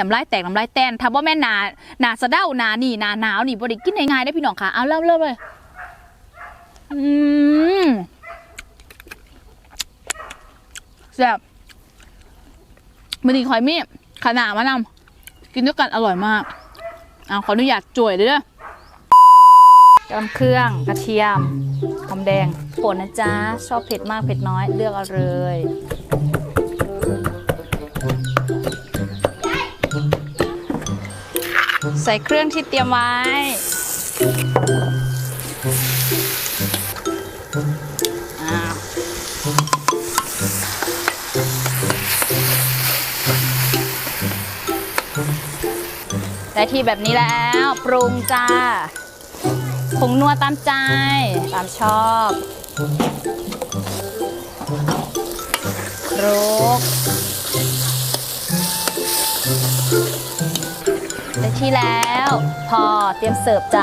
น้ำลายแตกน้ำลายแตนถ้าว่าแม่นาหนาสะเด้านานี่นาหนาวนี่บริกินง่ายๆได้พี่น้องค่ะเอาเริ่มเริ่มเลยอืมแซ่บมันนี่คอยมีขนาดมานำกินด้วยกันอร่อยมากเอาขออนุญาตจ่วยเด้อกระเครื่องกระเทียมหอมแดงป่นนะจ๊ะชอบเผ็ดมากเผ็ดน้อยเลือกเอาเลย ใส่เครื่องที่เตรียมไว้ ได้ที่แบบนี้แล้วปรุงจ้าผงนัวตามใจ ตามชอบครก ได้ที่แล้ว พอเตรียมเสิร์ฟจ้ะ